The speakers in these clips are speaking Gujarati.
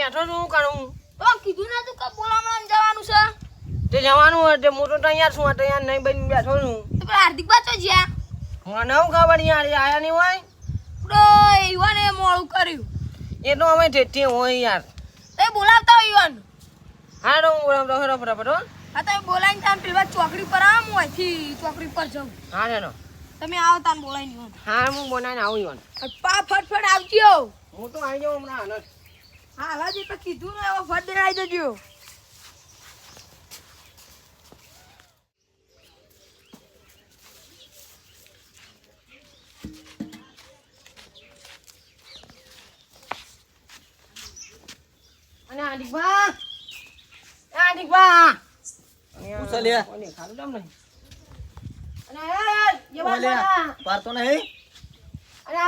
બેઠો છું હું કરું? તો કીધું ને તું કે બોલામણ જવાનું છે. તે જવાનું હોય તે હું તો તૈયાર છું તૈયાર નહીં બની બેઠો છું. તો હાર્દિક બાચો જ્યાં. મને હું ખબર યાર આયા નહીં હોય? તો ઈવાને મોડું કર્યું. એ તો અમે ઠેઠી હોય યાર. તે બોલાવતા હોય ઈવાન. હા તો હું બોલાવતો ખરો ફટાફટ હો. હા તમે બોલાવીને તાન પેલા ચોકડી પર આમ અહીંથી ચોકડી પર જાઉં. હા ને તમે આવો તાન બોલાવીને હા હું બોલાવીને આવું ઈવન. પા ફટફટ આવજો. હું તો આવી જાઉં હમણાં. હા હાલા જે કીધું ને એવો ફટ આવી જજો અને છે લ્યા? કોને ખાધું તમ નહીં? અને એ જવા. પારતો નહીં? અને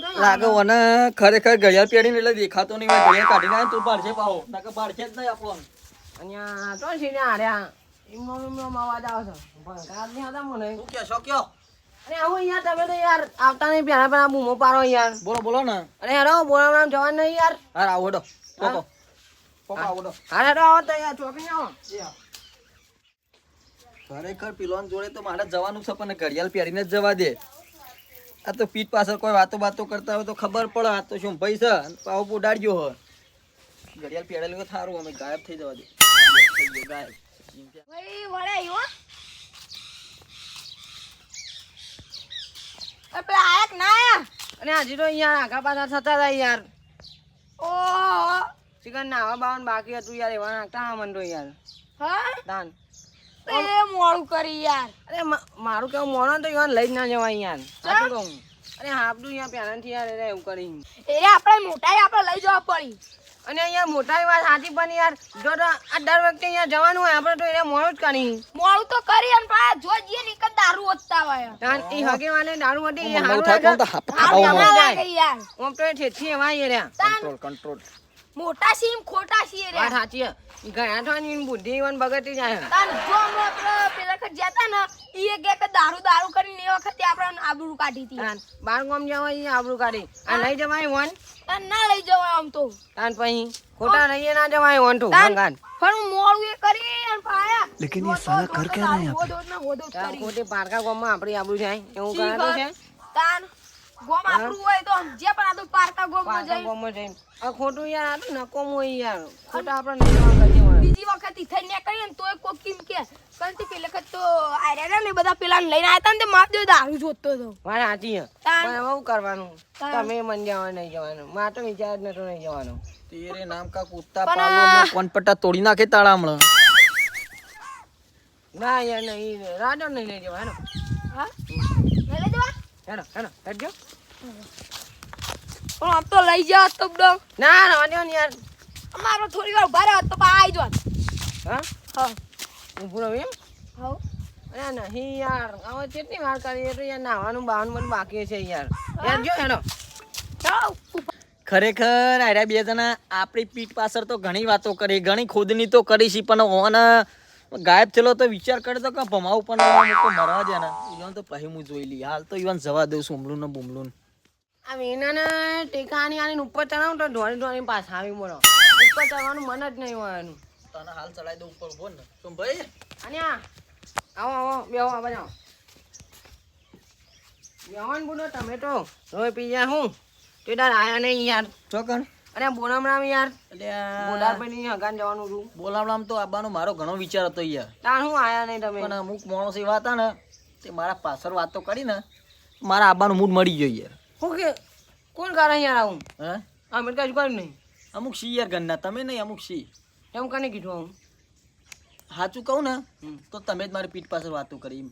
તો લાગે ઓને ખરેખર ઘડિયાળ પહેરીને એટલે દેખાતો નહીં ઘડિયાળ કાઢીને આવે તું પાડશે પાવો પાડશે જ નહીં આપણો. અહીંયા તો છે ને આર્યા અવાજ આવે છે. ભણકાર નહીં મને. શું કહેશો કયો? અરે આવું યાર તમે તો યાર આવતા નહીં પહેલા પહેલા બૂમો પાડો યાર. બોલો બોલો ને. અરે હેરો બોલાવવા જવાનું નહીં યાર. હાર આવો ડો પોકો. પોકો આવો ડો હા આવો તો યાર ચોકી આવો. ખરેખર પિલોન જોડે તો મારે જવાનું છે પણ ઘડિયાળ પહેરીને જ જવા દે. આ તો પીઠ પાછળ કોઈ વાતો બાતો કરતા હોય તો ખબર પડે આ તો શું ભાઈ છે? પાવ ઉડાડ્યો હોય. ઘડિયાળ પહેરેલું તો સારું અમે ગાયબ થઈ જવા દે. ગાયબ પેલા આયા કે ના આયા? અને હજી તો અહીંયા આગા પાછા થતા હતા યાર. ઓહો. ચિકન નાવા બાવન બાકી હતું યાર એવા નાખતા હા મન તો યાર. હા? દાન. એ મોડું કરી યાર. અરે મારું કેવું મોણો તો યાર લઈ જ ના જવાય યાર. સાચું કહું. અરે હાપડું યાર પહેલાથી યાર એવું કરી. એ આપણે મોટા આપણે લઈ જવા પડી. અને અહીંયા મોટા વાત સાચી પણ યાર જો આ દર વખતે અહીંયા જવાનું હોય આપણે તો એને મોડું જ કરી. મોડું તો કરી અને પાછા જો જઈએ ને કે દારૂ ઓતતા હોય. તાન એ હગે વાલે દારૂ હતી એ હારું થાય તો લાગે. આપણે લાગે યાર. ઓમ તો ઠેઠી એવા ઈ કંટ્રોલ કંટ્રોલ મોટા સીમ ખોટા સિંહ રે વાત સાચી ઈ ગયા તો ની બુદ્ધિ જાય તાન જો આપણે પેલા વખત જતા ને ઈ એક એક દારૂ દારૂ કરીને એ વખતે આપણે આબરૂ કાઢી હતી તાન બાર ગામ જવા ઈ આબરૂ કાઢી. આ લઈ જવાય વન? તાન ના લઈ જવાય આમ તો. તાન પછી ખોટા રહીએ ના જવાય વન તો ભંગાન પણ હું મોળું એ કરી અને પાયા. લેકિન ઈ સાલા કર કે રહે આપણે ખોટે પારકા ગામમાં આપણી આબરૂ જાય એવું કારણ છે? તાન ગોમ આપણું હોય તો જે પણ આ તો જઈ આ ખોટું યાર આ તો નકોમ હોય યાર. ખોટા આપણે બીજી વખત ઈ થઈને નીકળીએ ને તોય કોક કેમ કે કારણ કે પેલા વખત તો આર્યા ને બધા પેલા લઈને આયા ને તે માપ દે દારૂ જોતો પણ હવે શું કરવાનું? તમે મન જવા નહીં જવાનું. મારે તો વિચાર જ નતો નહીં જવાનું. તેરે નામ કા કુત્તા પાલો તોડી નાખે તાળા હમણાં ના યાર નહીં. રાજો નહીં લઈ જવાનો હેનો હા? લઈ હેનો હેડજો. પણ આમ તો લઈ જાવ તો બડો ના ને યાર. અમારો થોડી વાર ઊભા રહ્યો તો પા આવી જાત હા? હા. હું રહું એમ? હા અરે નહીં યાર હવે કેટલી વાર કરીએ તો યાર નાવાનું બાવાનું બધું બાકી છે યાર. યાર હેનો ચાલો ખરેખર આર્યા બે જણા આપણી પીઠ પાછળ તો ઘણી વાતો કરી ઘણી ખુદની તો કરી છે પણ ઓન ગાયબ થયેલો તો વિચાર કરે તો કે ભમાવું પણ મરવા દે ને ઈવન તો પછી હું જોઈ લઈ હાલ તો ઈવન જવા દઉં સુમલું ને બુમલું આ વેનાને ટેકાની આની ઉપર ચડાવું તો ધોની ધોની પાસે આવી મળો ઉપર ચડવાનું મન જ નહીં હોય એનું. તને હાલ ચડાઈ દઉં ઉપર બોલ ને. શું ભાઈ? અને આ આવો આવો બેહો આ બનાવો બેહો ને બોલો તમે તો રોય પીજા હું. તે તાર આયા નહીં યાર. ચોકણ અરે બોલામણામ યાર. એટલે પર હગાન જવાનું હતું બોલામણામ તો આવવાનો મારો ઘણો વિચાર હતો યાર. તાર હું આયા નહીં તમે? પણ અમુક માણસ એવા હતા ને તે મારા પાછળ વાતો કરી ને મારા આબાનું મૂડ મળી ગયો યાર. હું કે કોણ કરે યાર આવું? હે? અમે કશું કર્યું નહીં. અમુક સી યાર ઘરના તમે નહીં અમુક સી એમ કને કીધું હું સાચું કહું ને. તો તમે જ મારી પીઠ પાછળ વાતો કરી એમ.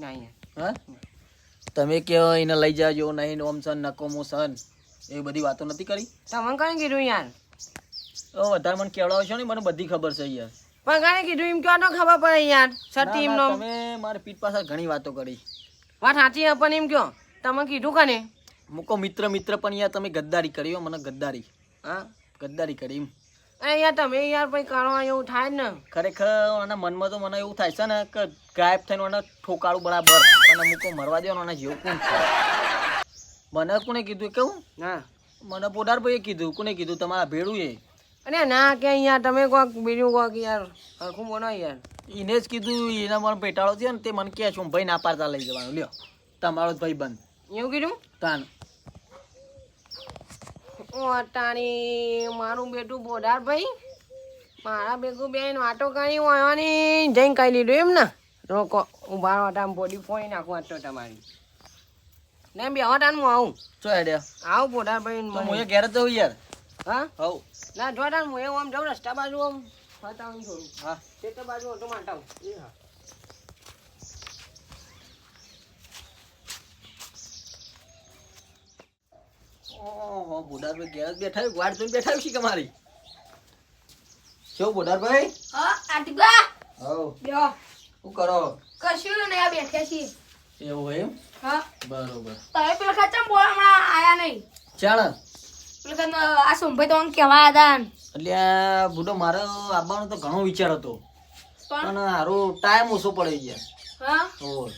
ના હા? તમે કહો એને લઈ જાજો નહીં ઓમ સન નકોમો સન એવી બધી વાતો નથી કરી? તમને કને કીધું યાર? ઓ વધારે મને કેવડાવો છો ને મને બધી ખબર છે યાર. પણ કને કીધું એમ ક્યાં ન ખબર પડે યાર? સર ટીમ નો તમે મારી પીઠ પાછળ ઘણી વાતો કરી. વાત સાચી પણ એમ કયો? તમે કીધું કને મૂકો મિત્ર મિત્ર પણ યાર તમે ગદ્દારી કરી હો મને ગદ્દારી. હા? ગદ્દારી કરી એમ. અરે યાર તમે યાર ભાઈ કરવા એવું થાય ને. ખરેખર આના મનમાં તો મને એવું થાય છે ને કે ગાયબ થઈને મને ઠોકાળું બરાબર. અને મૂકો મરવા દેવાનો અને જેવું કોણ છે? મને કોને કીધું કેવું ના. મને પોડારભાઈએ કીધું. કોને કીધું? તમારા ભેડું એ અરે ના કે યાર તમે કોક બીજું કોક યાર હરખું બોલો યાર. એને જ કીધું એના મને પેટાળો થયો ને તે મને કહે છે હું ભાઈ ના પાડતા લઈ જવાનું. લ્યો તમારો જ ભાઈ બંધ એવું કીધું? તાન. અટાણી મારું બેટું બોડાર ભાઈ. મારા ભેગું બેન વાટો કરી હોવાની જઈને કહી લીધું એમ ને. રોકો ઊભા વાટા બોડી ફોઈ નાખું વાટો તમારી. ને બે વાટાનું હું આવું. ચો આવું બોડાર ભાઈ હું ઘેર જ યાર. હા? હવ ના જોડાન હું એવું આમ જાઉં રસ્તા બાજુ આમ. થોડું. હા. તે બાજુ ઓટો માટાવું એ હા ઓહો બોડારભાઈ ઘેર જ બેઠા વાડ જોઈને બેઠા છે તમારી મારી શું બોડારભાઈ હા આટીબા હવ. લ્યો. શું કરો? કશું નહીં આ બેઠા છીએ એવું એમ? હા. બરોબર. તમે પેલા ખચમ બોલ હમણાં આયા નહીં. ચાણ? પેલા આ સોમભાઈ તો કેવા હતા એટલે આ બુડો મારો આવવાનો તો ઘણો વિચાર હતો. પણ? હારો ટાઈમ ઓછો પડી ગયા. હા? ઓહ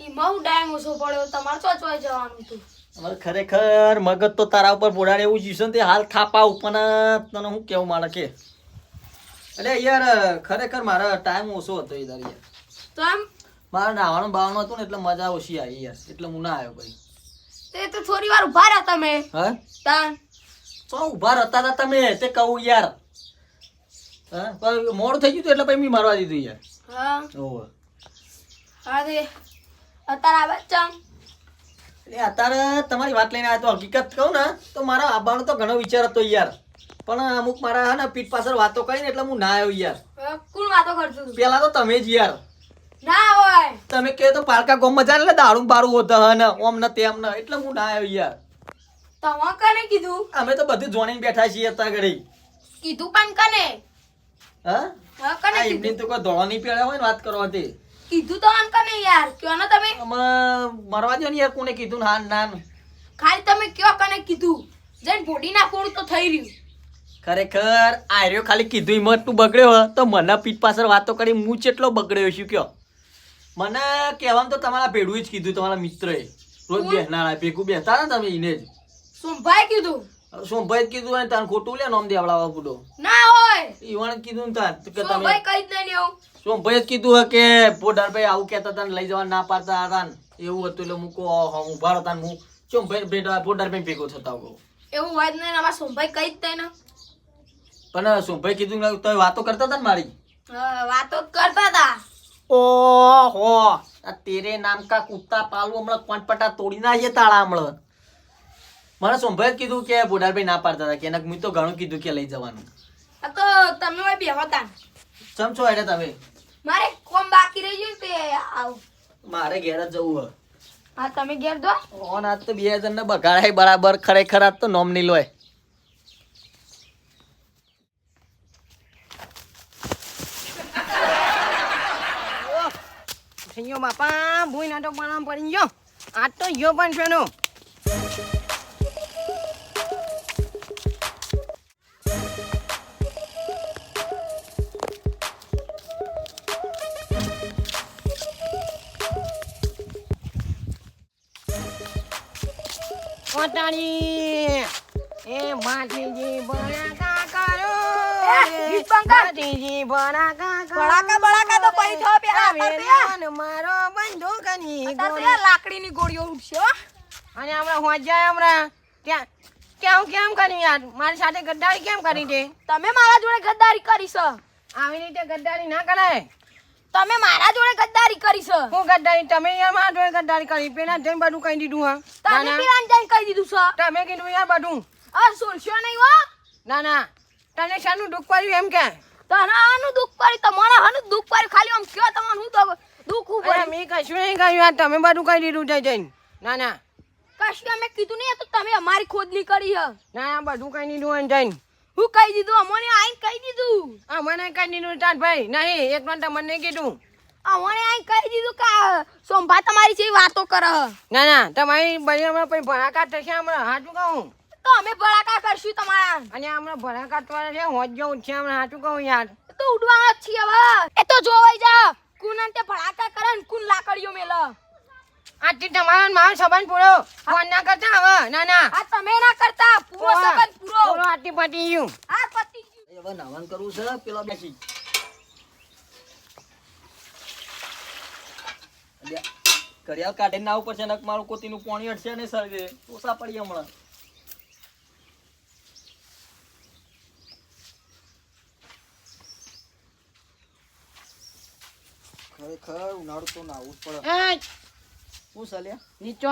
એમાં ટાઈમ ઓછો પડ્યો તમારે ચોચવાઈ જવાનું હતું અમારે ખરેખર મગજ તો તારા ઉપર બોડાડે એવું જીવશે ને તે હાલ થાપા ઉપર તને હું કેવું મારે કે એટલે યાર ખરેખર મારા ટાઈમ ઓછો હતો યાર. તો એમ મારે નાવાનું બાવાનું હતું ને એટલે મજા ઓછી આવી યાર એટલે હું ના આવ્યો ભાઈ. તે તો થોડી વાર ઊભા રહ્યા તમે. હા? તાન તો ઊભા રહેતા હતા તમે તે કહું યાર. હા? પણ મોડું થઈ ગયું હતું એટલે પછી મેં મારવા દીધું યાર. હા. ઓ હા તે. અત્યારે આવે ચમ. એટલે અત્યારે તમારી વાત લઈને આવ્યો તો હકીકત કહું ને તો મારા આબાનો તો ઘણો વિચાર હતો યાર. પણ અમુક મારા હા ને પીઠ પાછળ વાતો કરીને એટલે હું ના આવ્યો યાર. કુલ કોણ વાતો કરતું પેલા તો તમે જ યાર. ના હોય. તમે કહે તો પાલકા ગોમ મજા એટલે દારૂ બારું હોતા હે ને ઓમ ને તેમ ને એટલે હું ના આવ્યો યાર. તમે કને કીધું? અમે તો બધું જોણીને બેઠા છીએ અત્યારે. ઘડી કીધું પણ કને? હા? હા કને કીધું તો કોઈ ધોળો નહીં પહેર્યા હોય ને વાત કરવા તે. કીધું તો આમ કને યાર? કયો ને તમે? મરવા દો ને યાર કોને કીધું ના હા ના ખાલી તમે કયો કને કીધું? જઈને બોડી નાખવાનું તો થઈ રહ્યું. ખરેખર આર્યો ખાલી કીધું હિંમત તું બગડ્યો તો મને પીઠ પાછળ વાતો કરી હું કેટલો બગડ્યો છું કયો? મને કહેવામાં તો તમારા ભેડું જ કીધું તમારા મિત્રએ. રોજ બેહનારા ભેગું બેહતા ને તમે એને જ. સોમભાઈ કીધું? સોમભાઈ કીધું ને તારે ખોટું લે નોમ દેવડાવા પૂડો. ના હોય. ઈવણ કીધું ને તાર કે તમે સોમભાઈ કઈ જ નહીં એવું સોમભાઈ જ કીધું હે કે પોઢારભાઈ આવું કહેતા હતા ને લઈ જવા ના પાડતા હતા ને એવું હતું એટલે મૂકો ઊભા હતા ને હું સોમભાઈ ભેટા પોઢારભાઈ ભેગો થતા હોઉં. એવું વાત નહીં અમારા સોમભાઈ કઈ જ ને. પણ સોમભાઈ કીધું ને તો વાતો કરતા હતા ને મારી? વાતો કરતા હતા. ઓહો આ તેરે નામ કા કુત્તા પાલવું હમણાં કોણપટા તોડી નાખીએ તાળા હમણાં. મને સોમભાઈ કીધું કે બુઢારભાઈ ના પાડતા હતા. કે એને મેં તો ઘણું કીધું કે લઈ જવાનું. આ તો તમે બેહો તાન ચમ છો એટલે તમે? મારે કોમ બાકી રહી ગયું તે આવ. મારે ઘેર જ જવું હે હા તમે ઘેર દો ઓન આજ તો બે જણ ને બગાડાય બરાબર ખરેખર આજ તો નોમ નહીં લોય. થઈ ગયો બાપા ભૂઈ નાટક બનાવવા પડી ગયો. આજ તો ગયો પણ છે નો પોતાની એ માટીજી બળાકા કરો. માટીજી બળાકા બળાકા બળાકા તો પેલા મારો બંદૂકની અત્યારે ગોળી. તે લાકડીની ગોળીઓ ઉઠશે અને હમણાં હોજાય હમણાં. ત્યાં કેમ કેમ કરી યાર? મારી સાથે ગદ્દારી કેમ કરી તે? તમે મારા જોડે ગદ્દારી કરી છો. આવી રીતે ગદ્દારી ના કરાય. તમે મારા જોડે ગદ્દારી કરી છે. હું ગદ્દારી? તમે યાર મારા જોડે ગદ્દારી કરી. પેલા જઈને બધું કહી દીધું હા. તમે. પેલા જઈને કહી દીધું છે. તમે કીધું યાર બધું. આ સોલશો નહીં હો. ના ના તને શાનું દુઃખ પડ્યું એમ કે? તને આનું દુઃખ પડ્યું? તમારે આનું દુઃખ પડ્યું? ખાલી આમ કયો તમને હું તો દુઃખ અરે ઉપર મેં કશું નહીં કહ્યું યાર તમે બધું કહી દીધું જઈ જઈને. ના ના કશું અમે કીધું નહીં તો તમે અમારી ખોદની કરી હે ના બધું કઈ નહીં હોય જઈને. હું કહી દીધું અમને આઈ કહી દીધું. આ મને કહી દીધું ચાલ ભાઈ નહીં એક વાર તમને કીધું. અમને આઈ કહી દીધું કે સોમભા તમારી જેવી વાતો કર. ના ના તમારી બની હમણાં પછી ભણાકાર થશે હમણાં. હાચું કહું? તો અમે ભણાકાર કરશું તમારા. અને હમણાં ભણાકાર કાઢવાના છે હોજ જો છે હમણાં. હાચું કહું યાર? તો ઉડવાના જ છીએ હવે. એ તો જોવાઈ જા. કુન અંતે ભણાકાર કરે ને કુન લાકડીઓ મેલે. આજથી તમારો ને મારો સંબંધ પૂરો. ફોન ના કરતા હવે. ના ના. આ તમે ના કરતા. પૂરો. સંબંધ પૂરો. પૂરો આટલી પતી ગયું. આ પતિ ગયું. હવે નાવાનું કરવું છે પેલા બેસી. ઘડિયાળ કાઢીને ના ઉપર છે નક મારું કોતીનું પાણી અડશે ને સરગે ઓછા પડી હમણાં. ખરેખર ઉનાળો તો નાવું જ પડે. એ શું ચાલ્યા નીચો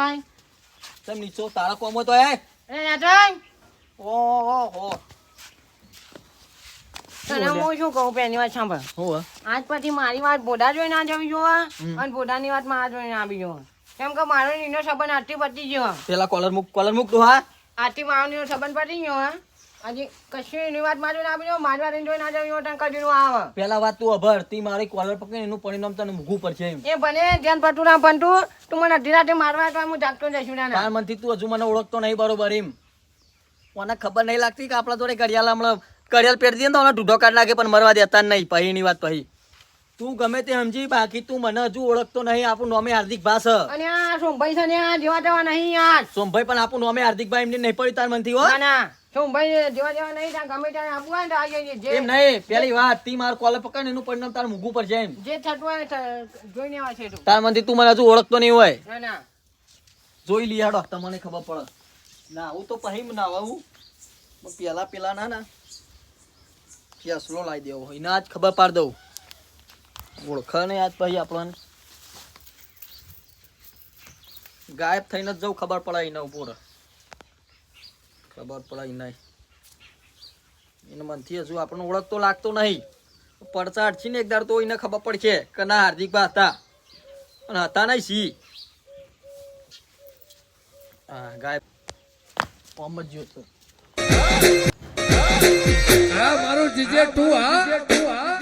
નીચો? તારા કોમો તો એ એ નેટોય ઓહો હો. તને હું શું કહું પેલી વાત સાંભળ. હું આજ પછી મારી વાત બોડા જોઈને ના જવી જોવા. અને બોડાની વાત મારા જોઈને આવી જોવા. કેમ કે મારો નીનો સંબંધ આટલી પતી ગયો. પેલા કોલર મુક કોલર મૂક હા. આટલી મારો નીનો સંબંધ પતી ગયો હા. હજી કશું એની વાત મારી જોઈને આવી મારવા મારી જોઈને આજે જવી તને કદી આવે પેલા વાત તું અભર તી મારી કોલર પકડી એનું પરિણામ તને મૂકવું પડશે એ બને ધ્યાન પડતું ના પડતું તું મને અડધી રાતે મારવા તો હું જાગતો જઈશું ના તાર મનથી તું હજુ મને ઓળખતો નહીં બરોબર એમ. મને ખબર નહીં લાગતી કે આપણા જોડે ઘડિયાળ હમણાં ઘડિયાળ પહેરી દઈએ ને તો ઢૂઢો કાઢ નાખે પણ મરવા દેતા નહીં પહીની વાત પહી. તું ગમે તે સમજી બાકી તું મને હજુ ઓળખતો નહીં આપણું નોમે હાર્દિક ભાસ અને આ સોમભાઈ છે ને આ જેવા તેવા નહીં યાર. સોમભાઈ પણ આપણું નોમે હાર્દિકભાઈ એમને નહીં પડી તાર મનથી હો? ના. ના ભાઈ જેવા તેવા નહીં ત્યાં ગમે ત્યાં આપવું હોય ને એમ નહીં પેલી વાત તી માર કોલે પકડ એનું પરિણામ તાર મૂકવું પડશે એમ. જે થતું હોય જોઈને આવે છે તું. તાર મનથી તું મને હજુ ઓળખતો નહીં હોય. ના ના. જોઈ લી હેડો તમને ખબર પડે. ના હું તો પહી ના આવું પેલા પેલા ના ના. ફેસલો લાવી દેવો એને આજ ખબર પાડ દઉં. ઓળખા ને આજ પછી આપણને. ગાયબ થઈને જ જવું ખબર પડે એના ઉપર ખબર પડે નહીં. એને મનથી હજુ આપણને ઓળખતો લાગતો નહીં. પડતા છે ને એક દાડ તો એને ખબર પડશે કે ના હાર્દિક બા હતા. અને હતા નહીં સી હા ગાયબ. ઓમ જ હતો. તો આ મારું જીજે ટુ હા.